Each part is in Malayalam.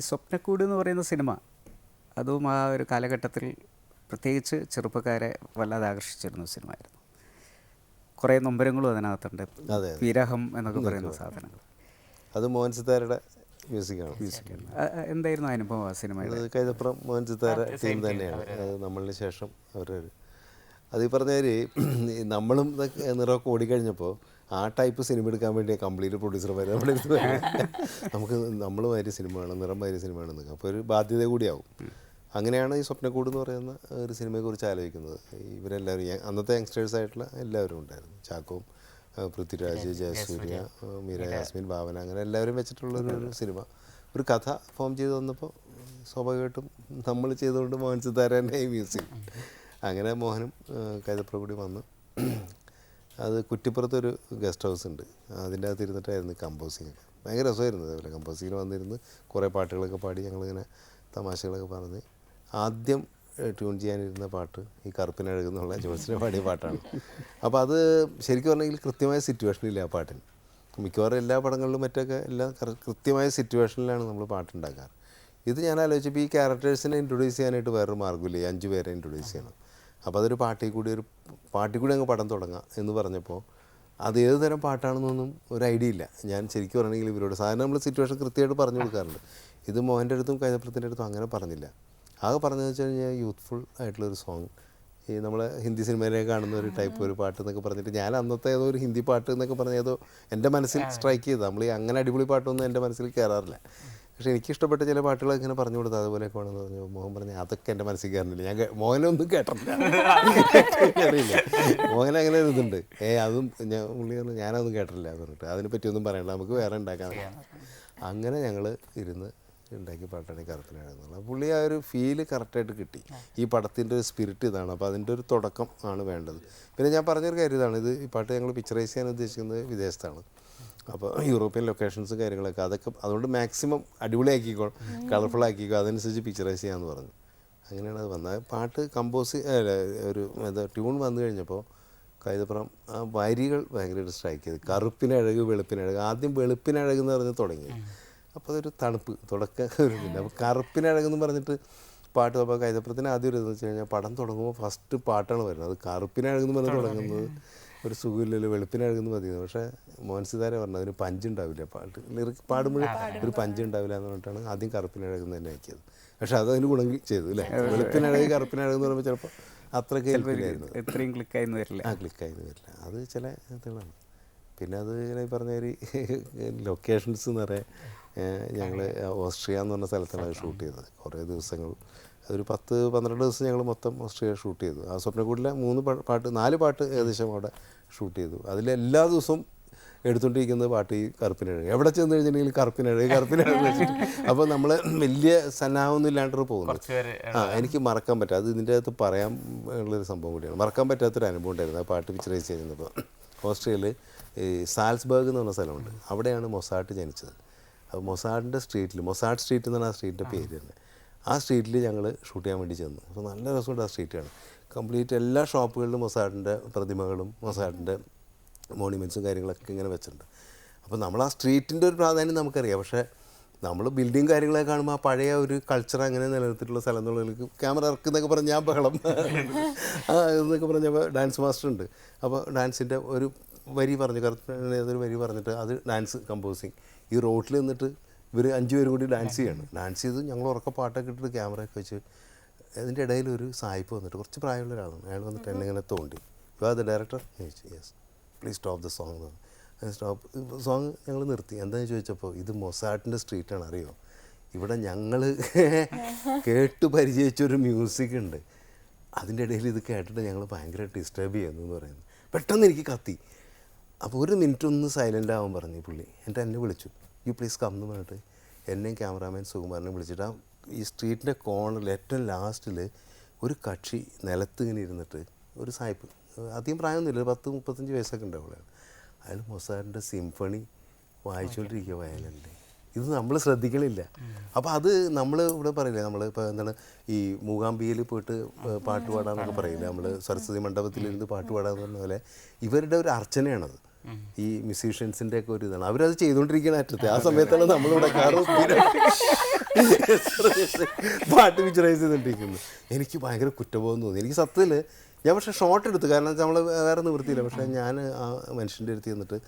ഈ സ്വപ്നക്കൂട് എന്ന് പറയുന്ന സിനിമ അതും ആ ഒരു കാലഘട്ടത്തിൽ പ്രത്യേകിച്ച് ചെറുപ്പക്കാരെ വല്ലാതെ ആകർഷിച്ചിരുന്ന സിനിമയായിരുന്നു. കുറേ നൊമ്പരങ്ങളും അതിനകത്തുണ്ട്. അതെ. വിരഹം എന്നൊക്കെ പറയുന്ന സാധനങ്ങൾ. അത് മോഹൻ സിത്താരയുടെ മ്യൂസിക്കാണ്. എന്തായിരുന്നു അനുഭവം ആ സിനിമയുടെ? അത് കൈതപ്പുറം മോഹൻ സിത്താര ടീം തന്നെയാണ്. അത് നമ്മളിന് ശേഷം അവർ അത് ഈ പറഞ്ഞ നമ്മളും നിറമൊക്കെ ഓടിക്കഴിഞ്ഞപ്പോൾ ആ ടൈപ്പ് സിനിമ എടുക്കാൻ വേണ്ടി കംപ്ലീറ്റ് പ്രൊഡ്യൂസർമാർ നമ്മുടെ അടുത്ത് നമുക്ക് നമ്മൾ മാതിരി സിനിമ വേണം നിറം മാതിരി സിനിമ വേണം അപ്പോൾ ഒരു ബാധ്യത കൂടിയാവും. അങ്ങനെയാണ് ഈ സ്വപ്നക്കൂട് എന്ന് പറയുന്ന ഒരു സിനിമയെക്കുറിച്ച് ആലോചിക്കുന്നത്. ഇവരെല്ലാവരും അന്നത്തെ യങ്സ്റ്റേഴ്സ് ആയിട്ടുള്ള എല്ലാവരും ഉണ്ടായിരുന്നു. ചാക്കോവും ആ, പൃഥ്വിരാജ് ജയസൂര്യ മീര യാസ്മിൻ ഭാവന അങ്ങനെ എല്ലാവരും വെച്ചിട്ടുള്ള ഒരു ഒരു സിനിമ. ഒരു കഥ ഫോം ചെയ്ത് വന്നപ്പോൾ സ്വാഭാവികമായിട്ടും നമ്മൾ ചെയ്തുകൊണ്ട് മോഹൻ സിതാരന്റെ ഈ മ്യൂസിക് അങ്ങനെ മോഹനും കൈതപ്രകൂടി വന്ന് അത് കുറ്റിപ്പുറത്തൊരു ഗസ്റ്റ് ഹൗസ് ഉണ്ട്. അതിന്റെ അകത്ത് ഇരുന്നിട്ടായിരുന്നു കമ്പോസിങ് ഭയങ്കര രസമായിരുന്നു അതേപോലെ കമ്പോസിങ്ങിന് വന്നിരുന്ന് കുറേ പാട്ടുകളൊക്കെ പാടി ഞങ്ങളിങ്ങനെ തമാശകളൊക്കെ പറഞ്ഞ് ആദ്യം ട്യൂൺ ചെയ്യാനിരുന്ന പാട്ട് ഈ കറുപ്പിനഴകുന്നുള്ള ജോൺസിനെ പാടിയ പാട്ടാണ്. അപ്പോൾ അത് ശരിക്കും പറഞ്ഞെങ്കിൽ കൃത്യമായ സിറ്റുവേഷനില്ല ആ പാട്ടിന്. മിക്കവാറും എല്ലാ പടങ്ങളിലും മറ്റൊക്കെ എല്ലാം കൃത്യമായ സിറ്റുവേഷനിലാണ് നമ്മൾ പാട്ടുണ്ടാക്കാറ് ഇത് ഞാൻ ആലോചിച്ചപ്പോൾ ഈ ക്യാരക്ടേഴ്സിനെ ഇൻട്രൊഡ്യൂസ് ചെയ്യാനായിട്ട് വേറൊരു മാർഗമില്ല. അഞ്ച് പേരെ ഇൻട്രൊഡ്യൂസ് ചെയ്യണം. അപ്പോൾ അതൊരു പാട്ടിൽ കൂടി ഒരു പാട്ടിൽ കൂടി അങ്ങ് പടം തുടങ്ങാം എന്ന് പറഞ്ഞപ്പോൾ അത് ഏത് തരം പാട്ടാണെന്നൊന്നും ഒരു ഐഡിയ ഇല്ല. ഞാൻ ശരിക്കും പറയണമെങ്കിൽ ഇവരോട് സാധാരണ നമ്മൾ സിറ്റുവേഷൻ കൃത്യമായിട്ട് പറഞ്ഞു കൊടുക്കാറുണ്ട്. ഇത് മോഹന്റെ അടുത്തും കൈതപ്പുറത്തിന്റെ അടുത്തും അങ്ങനെ പറഞ്ഞില്ല. ആകെ പറഞ്ഞതെന്ന് വെച്ച് കഴിഞ്ഞാൽ യൂത്ത്ഫുൾ ആയിട്ടുള്ളൊരു സോങ് ഈ നമ്മൾ ഹിന്ദി സിനിമയിലെ കാണുന്ന ഒരു ടൈപ്പ് ഒരു പാട്ട് എന്നൊക്കെ പറഞ്ഞിട്ട് ഞാൻ അന്നത്തെ ഏതോ ഒരു ഹിന്ദി പാട്ട് എന്നൊക്കെ പറഞ്ഞ ഏതോ എന്റെ മനസ്സിൽ സ്ട്രൈക്ക് ചെയ്ത്. നമ്മൾ ഈ അങ്ങനെ അടിപൊളി പാട്ടൊന്നും എന്റെ മനസ്സിൽ കയറാറില്ല പക്ഷേ എനിക്കിഷ്ടപ്പെട്ട ചില പാട്ടുകൾ ഇങ്ങനെ പറഞ്ഞു കൊടുത്തു അതുപോലെയൊക്കെ ആണെന്ന് പറഞ്ഞു. മോഹൻ പറഞ്ഞു അതൊക്കെ എന്റെ മനസ്സിൽ കയറുന്നില്ല ഞാൻ മോഹനൊന്നും കേട്ടില്ല അറിയില്ല മോഹൻ അങ്ങനെ ഒരു ഇതുണ്ട്. ഏ അതും ഞാൻ പുള്ളി പറഞ്ഞു ഞാനതൊന്നും കേട്ടില്ല എന്ന് പറഞ്ഞിട്ട് പറ്റിയൊന്നും പറയണ്ട നമുക്ക് വേറെ ഉണ്ടാക്കാൻ അങ്ങനെ ഞങ്ങൾ ഇരുന്ന് ഉണ്ടാക്കി പാട്ടാണ് ഈ കറുപ്പിനാണെന്നുള്ളത് പുള്ളി ആ ഒരു ഫീൽ കറക്റ്റായിട്ട് കിട്ടി. ഈ പടത്തിന്റെ ഒരു സ്പിരിറ്റ് ഇതാണ്. അപ്പോൾ അതിന്റെ ഒരു തുടക്കം ആണ് വേണ്ടത്. പിന്നെ ഞാൻ പറഞ്ഞൊരു കാര്യം ഇതാണ്. ഇത് ഈ പാട്ട് ഞങ്ങൾ പിക്ചറൈസ് ചെയ്യാൻ ഉദ്ദേശിക്കുന്നത് വിദേശത്താണ്. അപ്പോൾ യൂറോപ്യൻ ലൊക്കേഷൻസും കാര്യങ്ങളൊക്കെ അതൊക്കെ അതുകൊണ്ട് മാക്സിമം അടിപൊളിയാക്കിക്കോ കളർഫുൾ ആക്കിക്കോ അതനുസരിച്ച് പിക്ചറൈസ് ചെയ്യാമെന്ന് പറഞ്ഞു. അങ്ങനെയാണ് അത് വന്നത്. പാട്ട് കമ്പോസ് ഒരു ട്യൂൺ വന്നു കഴിഞ്ഞപ്പോൾ കൈതപ്പുറം ആ വരികൾ ഭയങ്കരമായിട്ട് സ്ട്രൈക്ക് ചെയ്ത്. കറുപ്പിനഴക് വെളുപ്പിനഴക്. ആദ്യം വെളുപ്പിനഴക് എന്ന് പറഞ്ഞ് തുടങ്ങി. അപ്പോൾ അതൊരു തണുപ്പ് തുടക്കം ഒരു പിന്നെ അപ്പോൾ കറുപ്പിനഴകെന്ന് പറഞ്ഞിട്ട് പാട്ട് അപ്പോൾ കൈതപ്പുറത്തിന് ആദ്യം ഒരു ഇതെന്ന് വെച്ച് കഴിഞ്ഞാൽ പടം തുടങ്ങുമ്പോൾ ഫസ്റ്റ് പാട്ടാണ് വരുന്നത്. അത് കറുപ്പിനഴകെന്ന് പറഞ്ഞ് തുടങ്ങുന്നത്. ഒരു സുഖമില്ലല്ലോ വെളുപ്പിനഴുകുന്നു മതി പക്ഷേ മോഹൻ സിതാര പറഞ്ഞു അതിന് പഞ്ചുണ്ടാവില്ല പാട്ട് ലിറിക് പാടുമ്പോൾ ഒരു പഞ്ചുണ്ടാവില്ല എന്ന് പറഞ്ഞിട്ടാണ് ആദ്യം കറുപ്പിനഴകെന്ന് തന്നെ ആക്കിയത്. പക്ഷെ അത് അതിന് ഗുണം ചെയ്തു അല്ലേ? വെളുപ്പിനഴകി കറുപ്പിനഴകെന്ന് പറയുമ്പോൾ ചിലപ്പോൾ അത്ര കേൾക്കില്ലായിരുന്നു എത്രയും ക്ലിക്കായിരുന്നു വരില്ല. ആ ക്ലിക്കായി വരില്ല. അത് ചില ഇതുകളാണ്. പിന്നെ അത് ഇങ്ങനെ പറഞ്ഞ ഒരു ലൊക്കേഷൻസ് എന്ന് പറയാം ഞങ്ങൾ ഓസ്ട്രിയ എന്ന് പറഞ്ഞ സ്ഥലത്താണ് ഷൂട്ട് ചെയ്തത്. കുറേ ദിവസങ്ങൾ ഒരു പത്ത് പന്ത്രണ്ട് ദിവസം ഞങ്ങൾ മൊത്തം ഓസ്ട്രേലിയ ഷൂട്ട് ചെയ്തു. ആ സ്വപ്നക്കൂടിലെ മൂന്ന് പാട്ട് നാല് പാട്ട് ഏകദേശം അവിടെ ഷൂട്ട് ചെയ്തു. അതിൽ എല്ലാ ദിവസവും എടുത്തുകൊണ്ടിരിക്കുന്നത് പാട്ട് ഈ കറുപ്പിനഴക്. എവിടെ ചെന്ന് കഴിഞ്ഞിട്ടുണ്ടെങ്കിൽ കറുപ്പിനഴക് കറുപ്പിനഴക് വെച്ചിട്ട്. അപ്പോൾ നമ്മൾ വലിയ സന്നാഹമൊന്നും ഇല്ലാണ്ടൊരു പോകുന്നു. ആ എനിക്ക് മറക്കാൻ പറ്റും അത് ഇതിന്റെ അകത്ത് പറയാൻ ഉള്ളൊരു സംഭവം കൂടിയാണ്. മറക്കാൻ പറ്റാത്തൊരു അനുഭവം ഉണ്ടായിരുന്നു. ആ പാട്ട് പിക്ചറൈസ് ചെയ്യുന്നപ്പോൾ ഓസ്ട്രേലിയയിൽ ഈ സാൽസ്ബർഗ് എന്ന് പറഞ്ഞ സ്ഥലമുണ്ട്. അവിടെയാണ് മൊസാട്ട് ജനിച്ചത്. അപ്പോൾ മൊസാട്ടിന്റെ സ്ട്രീറ്റിൽ മൊസാട്ട് സ്ട്രീറ്റ് എന്നാണ് ആ സ്ട്രീറ്റിന്റെ പേര് തന്നെ. ആ സ്ട്രീറ്റിൽ ഞങ്ങൾ ഷൂട്ട് ചെയ്യാൻ വേണ്ടി ചെന്നു. അപ്പോൾ നല്ല രസമുണ്ട് ആ സ്ട്രീറ്റാണ്. കംപ്ലീറ്റ് എല്ലാ ഷോപ്പുകളിലും മൊസാട്ടിന്റെ പ്രതിമകളും മൊസാട്ടിന്റെ മോണിമെന്റ്സും കാര്യങ്ങളൊക്കെ ഇങ്ങനെ വെച്ചിട്ടുണ്ട്. അപ്പോൾ നമ്മൾ ആ സ്ട്രീറ്റിന്റെ ഒരു പ്രാധാന്യം നമുക്കറിയാം. പക്ഷേ നമ്മൾ ബിൽഡിങ് കാര്യങ്ങളൊക്കെ കാണുമ്പോൾ ആ പഴയ ഒരു കൾച്ചർ അങ്ങനെ നിലനിർത്തിയിട്ടുള്ള സ്ഥലം എന്നുള്ളതിലേക്ക് ക്യാമറ ഇറക്കുന്നൊക്കെ പറഞ്ഞ് ഞാൻ ബഹളം. എന്നൊക്കെ പറഞ്ഞപ്പോൾ ഡാൻസ് മാസ്റ്റർ ഉണ്ട് അപ്പോൾ ഡാൻസിന്റെ ഒരു വരി പറഞ്ഞു കറുത്ത വരി പറഞ്ഞിട്ട് അത് ഡാൻസ് കമ്പോസിങ്. ഈ റോട്ടിൽ നിന്നിട്ട് ഇവർ അഞ്ച് പേരും കൂടി ഡാൻസ് ചെയ്യണം. ഡാൻസ് ചെയ്ത് ഞങ്ങൾ ഉറക്ക പാട്ടൊക്കെ ഇട്ടിട്ട് ക്യാമറയൊക്കെ വെച്ച് അതിന്റെ ഇടയിൽ ഒരു സായിപ്പ് വന്നിട്ട് കുറച്ച് പ്രായമുള്ള ഒരാളാണ് അയാൾ വന്നിട്ട് എന്നെ ഇങ്ങനെ തോണ്ടി. ആർ ദ ഡയറക്ടർ ചോദിച്ചു. Yes please stop the song stop song ഞങ്ങൾ നിർത്തി. എന്താണെന്ന് ചോദിച്ചപ്പോൾ ഇത് മൊസാട്ടിന്റെ സ്ട്രീറ്റാണ് അറിയോ? ഇവിടെ ഞങ്ങൾ കേട്ട് പരിചയിച്ചൊരു മ്യൂസിക് ഉണ്ട്. അതിന്റെ ഇടയിൽ ഇത് കേട്ടിട്ട് ഞങ്ങൾ ഭയങ്കരമായിട്ട് ഡിസ്റ്റർബ് ചെയ്യുന്നു എന്ന് പറയുന്നത് പെട്ടെന്ന് എനിക്ക് കത്തി. അപ്പോൾ ഒരു മിനിറ്റ് ഒന്ന് സൈലന്റ് ആവാൻ പറഞ്ഞു പുള്ളി. എന്നിട്ട് എന്നെ വിളിച്ചു. യു പ്ലീസ് കം എന്ന് പറഞ്ഞിട്ട് എന്നെയും ക്യാമറാമാൻ സുകുമാരനെ വിളിച്ചിട്ട് ആ ഈ സ്ട്രീറ്റിന്റെ കോണിൽ ഏറ്റവും ലാസ്റ്റിൽ ഒരു കക്ഷി നിലത്ത് ഇങ്ങനെ ഇരുന്നിട്ട് ഒരു സായിപ്പ്. അധികം പ്രായമൊന്നുമില്ല ഒരു പത്ത് മുപ്പത്തഞ്ച് വയസ്സൊക്കെ ഉണ്ടാവുകയാണ് അയാൾ മൊസാറിന്റെ സിംഫണി വായിച്ചുകൊണ്ടിരിക്കുക വയലല്ലേ ഇത് നമ്മൾ ശ്രദ്ധിക്കണില്ല. അപ്പോൾ അത് നമ്മൾ ഇവിടെ പറയില്ലേ നമ്മൾ ഇപ്പോൾ എന്താണ് ഈ മൂകാംബികയിൽ പോയിട്ട് പാട്ട് പാടാന്നൊക്കെ പറയില്ലേ നമ്മൾ സരസ്വതി മണ്ഡപത്തിലിരുന്ന് പാട്ട് പാടാന്ന് പറഞ്ഞ പോലെ ഇവരുടെ ഒരു അർച്ചനയാണത്. ഈ മ്യൂസീഷ്യൻസിന്റെ ഒക്കെ ഒരു ഇതാണ്. അവരത് ചെയ്തുകൊണ്ടിരിക്കുന്ന അറ്റത്തെ. ആ സമയത്താണ് നമ്മളിവിടെ പാട്ട് പിക്ചറൈസ് ചെയ്തുകൊണ്ടിരിക്കുന്നത് എനിക്ക് ഭയങ്കര കുറ്റബോധം തോന്നി. എനിക്ക് സത്യത്തിൽ ഞാൻ പക്ഷേ ഷോട്ട് എടുത്തു. കാരണം നമ്മൾ വേറെ നിവൃത്തിയില്ല. പക്ഷേ ഞാൻ ആ മനുഷ്യന്റെ അടുത്ത് ചെന്നിട്ട്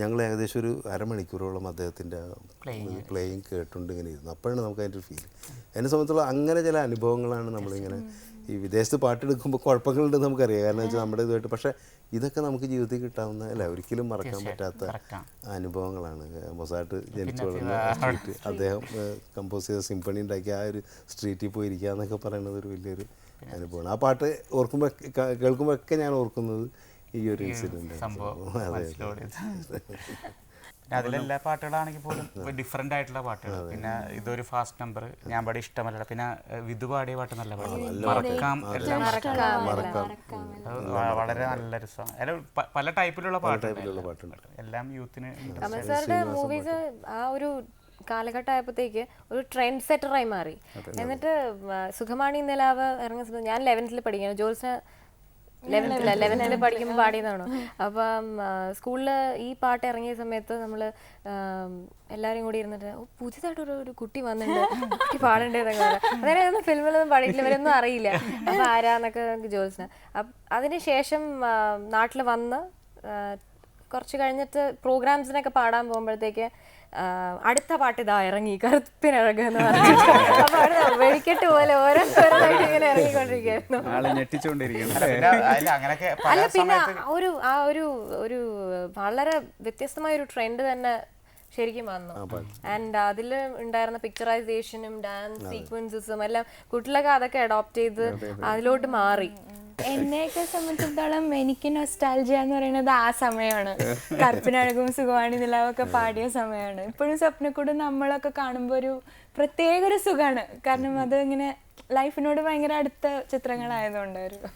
ഞങ്ങൾ ഏകദേശം ഒരു അരമണിക്കൂറോളം അദ്ദേഹത്തിന്റെ പ്ലേയിങ് കേട്ടുകൊണ്ട് ഇങ്ങനെ ഇരുന്നു. അപ്പോഴാണ് നമുക്ക് അതിന്റെ ഒരു ഫീൽ എന്നെ സംബന്ധിച്ചുള്ള അങ്ങനെ ചില അനുഭവങ്ങളാണ് നമ്മളിങ്ങനെ ഈ വിദേശത്ത് പാട്ടെടുക്കുമ്പോൾ കുഴപ്പങ്ങളുണ്ടെന്ന് നമുക്കറിയാം. കാരണം വെച്ചാൽ നമ്മുടെ ഇതുമായിട്ട് പക്ഷേ ഇതൊക്കെ നമുക്ക് ജീവിതത്തിൽ കിട്ടാവുന്ന അല്ല ഒരിക്കലും മറക്കാൻ പറ്റാത്ത അനുഭവങ്ങളാണ്. മൊസാട്ട് ജനിച്ചു വളർന്ന സ്ട്രീറ്റ് അദ്ദേഹം കമ്പോസ് ചെയ്ത സിംഫണി ഉണ്ടാക്കി ആ ഒരു സ്ട്രീറ്റിൽ പോയി ഇരിക്കുക എന്നൊക്കെ പറയുന്നത് ഒരു വലിയൊരു അനുഭവമാണ്. ആ പാട്ട് ഓർക്കുമ്പോൾ കേൾക്കുമ്പോഴൊക്കെ ഞാൻ ഓർക്കുന്നത് ഈ ഒരു ഇൻസിഡന്റ് അതെ അതിലെല്ലാ പാട്ടുകളാണെങ്കിൽ പോലും ഡിഫറെന്റ് ആയിട്ടുള്ള പാട്ടുകൾ. പിന്നെ ഇതൊരു ഫാസ്റ്റ് നമ്പർ ഞാൻ പാടി ഇഷ്ടമല്ല പിന്നെ വിധു പാടിയ പാട്ട് നല്ല പാട്ട്. മറക്കാം. എല്ലാം വളരെ നല്ല സോങ് പല ടൈപ്പിലുള്ള പാട്ടുകൾ എല്ലാം യൂത്തിന് മൂവീസ് ആ ഒരു കാലഘട്ടമായപ്പോഴത്തേക്ക് ഒരു ട്രെൻഡ് സെറ്ററായി മാറി. എന്നിട്ട് സുഖമാണി നിലാവ് ഇറങ്ങുന്ന സമയത്ത് ഞാൻ ലെവൻത്തിൽ പഠിക്കുന്നു ജോൽസിന് ലെവൻത്തില ലെവൻത്തിൽ പഠിക്കുമ്പോൾ പാടിയതാണോ? അപ്പം സ്കൂളിൽ ഈ പാട്ട് ഇറങ്ങിയ സമയത്ത് നമ്മൾ എല്ലാവരും കൂടി ഇരുന്നിട്ട് ഓ പുതിയതായിട്ട് ഒരു കുട്ടി വന്നിട്ടുണ്ട്. കുട്ടി പാടേണ്ടതൊക്കെ അതായത് ഫിലിമിലൊന്നും പാടിയിട്ടില്ല. ഇവരൊന്നും അറിയില്ല. അപ്പം ആരാന്നൊക്കെ ജോൽസിന് അപ്പം അതിന് ശേഷം നാട്ടിൽ വന്ന് കുറച്ച് കഴിഞ്ഞിട്ട് പ്രോഗ്രാംസിനൊക്കെ പാടാൻ പോകുമ്പോഴത്തേക്ക് അടുത്ത പാട്ട് ഇതാ ഇറങ്ങി കറുപ്പിനിറങ്ങുന്ന എന്ന് അവിടെ വെടിക്കെട്ട് പോലെ ഓരോരുത്തരായിട്ട് ഇങ്ങനെ പല അല്ല പിന്നെ ആ ഒരു ആ ഒരു ഒരു വളരെ വ്യത്യസ്തമായ ഒരു ട്രെൻഡ് തന്നെ ശരിക്കും വന്നു. ആൻഡ് അതിൽ ഉണ്ടായിരുന്ന പിക്ചറൈസേഷനും ഡാൻസ് സീക്വൻസസും എല്ലാം കുട്ടികളൊക്കെ അതൊക്കെ അഡോപ്റ്റ് ചെയ്ത് അതിലോട്ട് മാറി. എന്നെയൊക്കെ സംബന്ധിച്ചിടത്തോളം എനിക്ക് നൊസ്റ്റാൾജിയ എന്ന് പറയുന്നത് ആ സമയമാണ്. കറുപ്പിനഴകും സുഖവാണി നിലാവൊക്കെ പാടിയ സമയമാണ്. ഇപ്പോഴും സ്വപ്നക്കൂട് നമ്മളൊക്കെ കാണുമ്പോൾ ഒരു പ്രത്യേക ഒരു സുഖമാണ് കാരണം അത് ഇങ്ങനെ ലൈഫിനോട് ഭയങ്കര അടുത്ത ചിത്രങ്ങളായതുകൊണ്ടായിരുന്നു